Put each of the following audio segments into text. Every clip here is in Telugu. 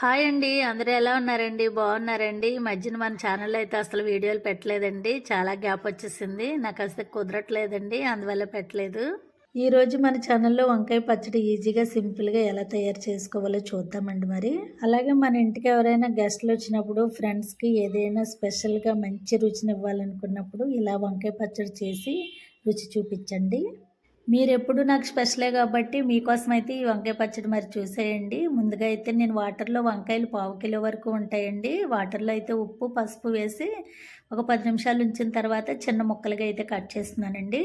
హాయ్ అండి. అందరూ ఎలా ఉన్నారండి? బాగున్నారండి? ఈ మధ్యన మన ఛానల్లో అయితే అసలు వీడియోలు పెట్టలేదండి. చాలా గ్యాప్ వచ్చేసింది. నాకు అసలు కుదరట్లేదండి. అందువల్ల పెట్టలేదు. ఈరోజు మన ఛానల్లో వంకాయ పచ్చడి ఈజీగా సింపుల్గా ఎలా తయారు చేసుకోవాలో చూద్దామండి మరి. అలాగే మన ఇంటికి ఎవరైనా గెస్ట్లు వచ్చినప్పుడు ఫ్రెండ్స్కి ఏదైనా స్పెషల్గా మంచి రుచిని ఇవ్వాలనుకున్నప్పుడు ఇలా వంకాయ పచ్చడి చేసి రుచి చూపించండి. మీరెప్పుడు నాకు స్పెషలే కాబట్టి మీకోసం అయితే ఈ వంకాయ పచ్చడి మరి చూసేయండి. ముందుగా అయితే నేను వాటర్లో వంకాయలు పావు కిలో వరకు ఉంటాయండి. వాటర్లో అయితే ఉప్పు పసుపు వేసి ఒక పది నిమిషాలు ఉంచిన తర్వాత చిన్న ముక్కలుగా అయితే కట్ చేస్తున్నానండి.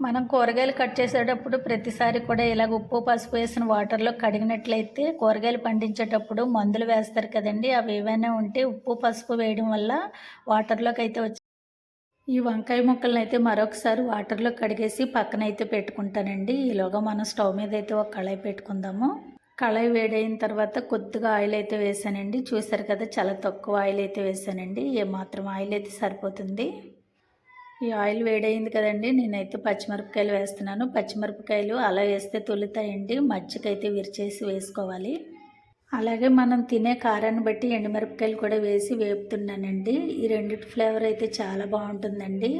మనం కూరగాయలు కట్ చేసేటప్పుడు ప్రతిసారి కూడా ఇలాగ ఉప్పు పసుపు వేసిన వాటర్లో కడిగినట్లయితే కూరగాయలు పండించేటప్పుడు మందులు వేస్తారు కదండి. అవి ఏవైనా ఉంటే ఉప్పు పసుపు వేయడం వల్ల వాటర్లోకి అయితే వచ్చి ఈ వంకాయ ముక్కలను అయితే మరొకసారి వాటర్లో కడిగేసి పక్కన అయితే పెట్టుకుంటానండి. ఈలోగా మనం స్టవ్ మీద అయితే ఒక కళాయి పెట్టుకుందాము. కళాయి వేడైన తర్వాత కొద్దిగా ఆయిల్ అయితే వేసానండి. చూసారు కదా చాలా తక్కువ ఆయిల్ అయితే వేసానండి. ఏమాత్రం ఆయిల్ అయితే సరిపోతుంది. ఈ ఆయిల్ వేడైంది కదండి నేనైతే పచ్చిమిరపకాయలు వేస్తున్నాను. పచ్చిమిరపకాయలు అలా వేస్తే తొలుతాయండి. మజ్జిగైతే విరిచేసి వేసుకోవాలి. అలాగే మనం తినే కారాన్ని బట్టి ఎండుమిరపకాయలు కూడా వేసి వేపుతున్నానండి. ఈ రెండిటి ఫ్లేవర్ అయితే చాలా బాగుంటుందండి.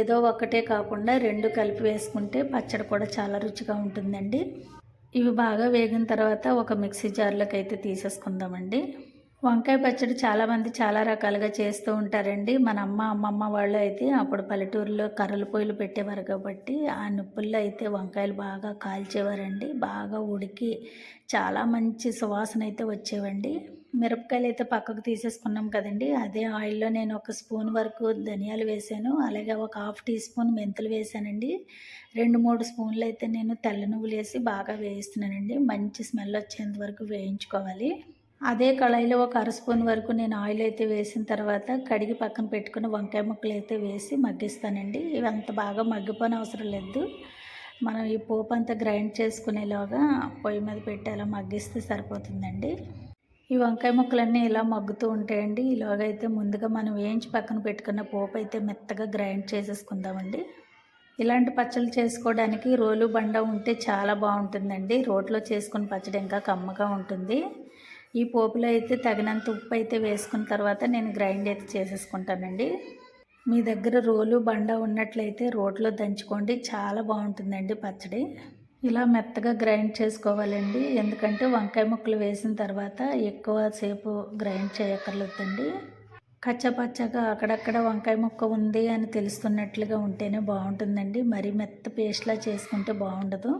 ఏదో ఒకటే కాకుండా రెండు కలిపి వేసుకుంటే పచ్చడి కూడా చాలా రుచిగా ఉంటుందండి. ఇవి బాగా వేగిన తర్వాత ఒక మిక్సీ జార్లోకి అయితే తీసేసుకుందామండి. వంకాయ పచ్చడి చాలామంది చాలా రకాలుగా చేస్తూ ఉంటారండి. మన అమ్మ అమ్మమ్మ వాళ్ళు అయితే అప్పుడు పల్లెటూరులో కర్రల పొయ్యిలు పెట్టేవారు కాబట్టి ఆ నిప్పుల్లో అయితే వంకాయలు బాగా కాల్చేవారండి. బాగా ఉడికి చాలా మంచి సువాసన అయితే వచ్చేవండి. మిరపకాయలు అయితే పక్కకు తీసేసుకున్నాం కదండి. అదే ఆయిల్లో నేను ఒక స్పూన్ వరకు ధనియాలు వేసాను. అలాగే ఒక హాఫ్ టీ స్పూన్ మెంతులు వేసానండి. రెండు మూడు స్పూన్లు అయితే నేను తెల్ల నువ్వులు వేసి బాగా వేయిస్తున్నానండి. మంచి స్మెల్ వచ్చేంత వరకు వేయించుకోవాలి. అదే కళాయిలో ఒక అర స్పూన్ వరకు నేను ఆయిల్ అయితే వేసిన తర్వాత కడిగి పక్కన పెట్టుకుని వంకాయ ముక్కలు అయితే వేసి మగ్గిస్తానండి. ఇవి అంత బాగా మగ్గిపోని అవసరం లేదు. మనం ఈ పోపు అంతా గ్రైండ్ చేసుకునేలాగా పొయ్యి మీద పెట్టి అలా మగ్గిస్తే సరిపోతుందండి. ఈ వంకాయ ముక్కలన్నీ ఇలా మగ్గుతూ ఉంటాయండి. ఇలాగైతే ముందుగా మనం వేయించి పక్కన పెట్టుకున్న పోపు అయితే మెత్తగా గ్రైండ్ చేసేసుకుందామండి. ఇలాంటి పచ్చళ్ళు చేసుకోవడానికి రోలు బండ ఉంటే చాలా బాగుంటుందండి. రోట్లో చేసుకుని పచ్చడి ఇంకా కమ్మగా ఉంటుంది. ఈ పోపులో అయితే తగినంత ఉప్పు అయితే వేసుకున్న తర్వాత నేను గ్రైండ్ అయితే చేసేసుకుంటానండి. మీ దగ్గర రోలు బండ ఉన్నట్లయితే రోట్లో దంచుకోండి. చాలా బాగుంటుందండి పచ్చడి. ఇలా మెత్తగా గ్రైండ్ చేసుకోవాలండి. ఎందుకంటే వంకాయ ముక్కలు వేసిన తర్వాత ఎక్కువ సేపు గ్రైండ్ చేయక్కర్లేదండి. కచ్చపచ్చగా అక్కడక్కడ వంకాయ ముక్క ఉంది అని తెలుస్తున్నట్లుగా ఉంటేనే బాగుంటుందండి. మరీ మెత్త పేస్ట్లా చేసుకుంటే బాగుండదు.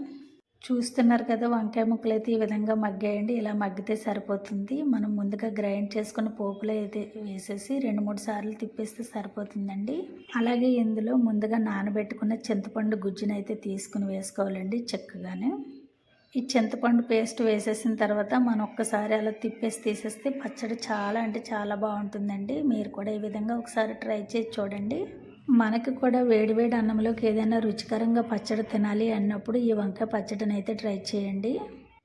చూస్తున్నారు కదా వంకాయ ముక్కలు అయితే ఈ విధంగా మగ్గాయండి. ఇలా మగ్గితే సరిపోతుంది. మనం ముందుగా గ్రైండ్ చేసుకున్న పోపులో అయితే వేసేసి రెండు మూడు సార్లు తిప్పేస్తే సరిపోతుందండి. అలాగే ఇందులో ముందుగా నానబెట్టుకున్న చింతపండు గుజ్జును అయితే తీసుకుని వేసుకోవాలండి చక్కగానే. ఈ చింతపండు పేస్ట్ వేసేసిన తర్వాత మనం ఒక్కసారి అలా తిప్పేసి తీసేస్తే పచ్చడి చాలా అంటే చాలా బాగుంటుందండి. మీరు కూడా ఈ విధంగా ఒకసారి ట్రై చేసి చూడండి. మనకి కూడా వేడివేడి అన్నంలోకి ఏదైనా రుచికరంగా పచ్చడి తినాలి అన్నప్పుడు ఈ వంకాయ పచ్చడిని అయితే ట్రై చేయండి.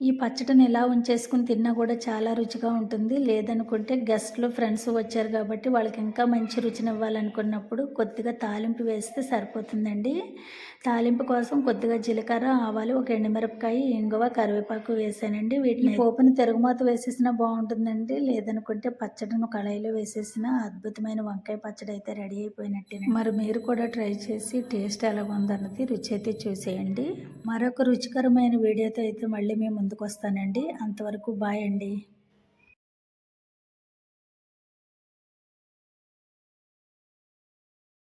ఈ పచ్చడిని ఎలా ఉంచేసుకుని తిన్నా కూడా చాలా రుచిగా ఉంటుంది. లేదనుకుంటే గెస్ట్లు ఫ్రెండ్స్ వచ్చారు కాబట్టి వాళ్ళకి ఇంకా మంచి రుచిని ఇవ్వాలనుకున్నప్పుడు కొద్దిగా తాలింపు వేస్తే సరిపోతుందండి. తాలింపు కోసం కొద్దిగా జీలకర్ర ఆవాలు ఒక ఎండుమిరపకాయ ఇంగువ కరివేపాకు వేసానండి. వీటిని పోపుని తిరుగుమాత వేసేసినా బాగుంటుందండి. లేదనుకుంటే పచ్చడిని కళాయిలో వేసేసిన అద్భుతమైన వంకాయ పచ్చడి అయితే రెడీ అయిపోయినట్టే మరి మీరు కూడా ట్రై చేసి టేస్ట్ ఎలా ఉందన్నది రుచి అయితే చూసేయండి. మరొక రుచికరమైన వీడియోతో అయితే మళ్ళీ మేము ముందుకు వస్తానండి అంతవరకు బాయ్ అండి.